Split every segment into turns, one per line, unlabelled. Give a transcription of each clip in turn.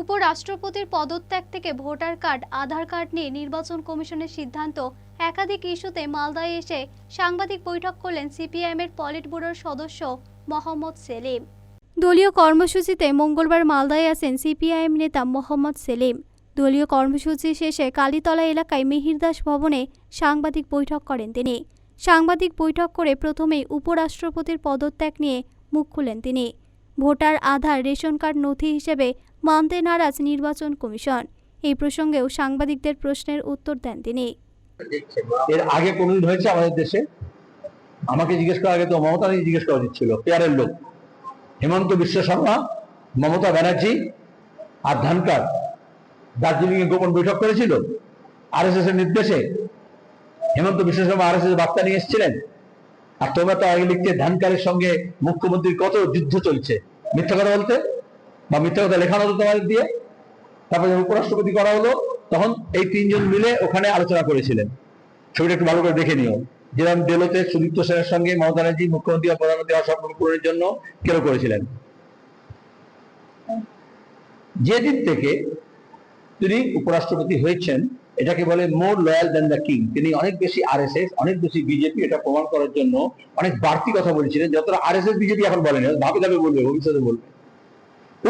উপরাষ্ট্রপতির পদত্যাগ থেকে voter card, আধার card নিয়ে নির্বাচন কমিশনের সিদ্ধান্ত। একাধিক ইস্যুতে মালদায় এসে সাংবাদিক বৈঠক করলেন সিপিআইএমের পলিট ব্যুরোর সদস্য মোহাম্মদ সেলিম। দলীয় কর্মসূচিতে মঙ্গলবার মালদায় আসেন সিপিআইএম নেতা মোহাম্মদ সেলিম। দলীয় কর্মসূচি শেষে কালীতলা এলাকায় মিহিরদাস ভবনে সাংবাদিক বৈঠক করেন তিনি। সাংবাদিক বৈঠক করে প্রথমেই উপরাষ্ট্রপতির পদত্যাগ নিয়ে মুখ খুলেন তিনি। ভোটার আধার, রেশন কার্ড, নথি হিসেবে মানতে নারাজ নির্বাচন কমিশন। এই প্রসঙ্গেও সাংবাদিকদের প্রশ্নের উত্তর দেন তিনি।
এর আগে কোনদিন হয়েছে আমাদের দেশে? আমাকে জিজ্ঞেস করা আগে তো মমতা জিজ্ঞেস করা উচিত ছিল, পেয়ারের লোক। হেমন্ত বিশ্ব শর্মা, মমতা ব্যানার্জি আর ধানকার দার্জিলিং এ গোপন বৈঠক করেছিল। আর এস এর নির্দেশে হেমন্ত বিশ্ব শর্মা আর এস এস বার্তা নিয়ে এসেছিলেন। আর তোমরা তো আগে লিখতে ধানকারের সঙ্গে মুখ্যমন্ত্রীর কত যুদ্ধ চলছে? মিথ্যা কথা বলতে? বা মিথ্যা কথা লেখানো হতো তোমাদের দিয়ে? তারপরে উপরাষ্ট্রপতি করা হলো, তখন এই তিনজন মিলে ওখানে আলোচনা করেছিলেন। ছবিটা একটু ভালো করে দেখে নিও। যেরকম ডেলোতে সুদীপ্ত সেনের সঙ্গে মমতা ব্যানার্জি, মুখ্যমন্ত্রী বা প্রধানমন্ত্রী হওয়ার পূরণের জন্য কেন করেছিলেন। যেদিন থেকে তিনি উপরাষ্ট্রপতি হয়েছেন এটাকে বলে more loyal than the king তিনি অনেক বেশি আরএসএস অনেক বেশি বিজেপি এটা প্রমাণ করার জন্য অনেক বাড়তি কথা বলেছিলেন। যতটা আরএসএস বিজেপি এখন বলেনি ভাবে ভাবে বলবে, ভবিষ্যতে বলবে।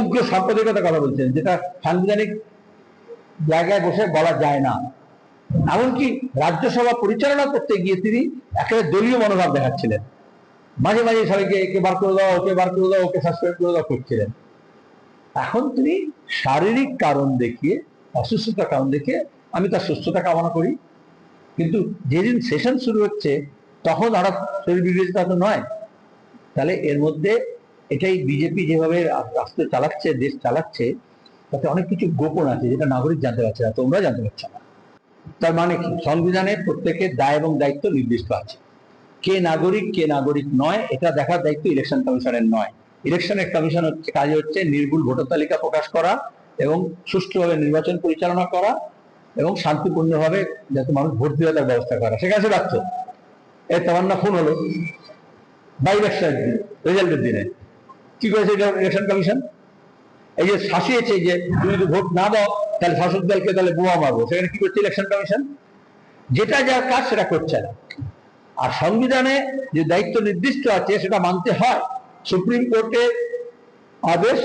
উগ্র সাম্প্রদায়িকতা কথা বলছেন, যেটা সাংবিধানিক জায়গায় বসে বলা যায় না। এমনকি রাজ্যসভা পরিচালনা করতে গিয়ে তিনি একেবারে দলীয় মনোভাব দেখাচ্ছিলেন। মাঝে মাঝে সবাইকে একে বার করে দাও, ওকে বার করে দাও, ওকে সাসপেন্ড করে দাও করছিলেন। এখন তিনি শারীরিক কারণ দেখিয়ে, অসুস্থতার কারণ দেখিয়ে আমি তার সুস্থতা কামনা করি। কিন্তু যেদিন সেশন শুরু হচ্ছে, তখন হঠাৎ শরীর বিগড়েছে তো নয়। তাহলে এর মধ্যে এটাই বিজেপি যেভাবে রাষ্ট্র চালাচ্ছে, দেশ চালাচ্ছে, তাতে অনেক কিছু গোপন আছে যেটা নাগরিক জানতে পারছে না, তোমরা জানতে পারছ না। তার মানে কি? সংবিধানে প্রত্যেকের দায় এবং দায়িত্ব নির্দিষ্ট আছে। কে নাগরিক কে নাগরিক নয়, এটা দেখার দায়িত্ব ইলেকশন কমিশনের নয়। ইলেকশনের কমিশন হচ্ছে, কাজ হচ্ছে নির্ভুল ভোটার তালিকা প্রকাশ করা এবং সুষ্ঠুভাবে নির্বাচন পরিচালনা করা এবং শান্তিপূর্ণভাবে যাতে মানুষ ভোট দেওয়ার তার ব্যবস্থা করা। সেখানে সে ব্যর্থ এর তামান্না খুন হলো বা ইলেকশনের রেজাল্টের দিনে। কি করেছে এটা ইলেকশন কমিশন এই যে শাসিয়েছে যে তুমি যদি ভোট না দাও, তাহলে শাসক দলকে তাহলে বোয়া মারবো। সেখানে কি করছে ইলেকশন কমিশন যেটা যার কাজ সেটা করছে না। আর সংবিধানে যে দায়িত্ব নির্দিষ্ট আছে, সেটা মানতে হয়। সুপ্রিম কোর্টের আদেশ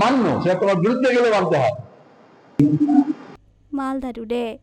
মান্য, সেটা তোমার বিরুদ্ধে গেলে মানতে হয়।
मालहरूले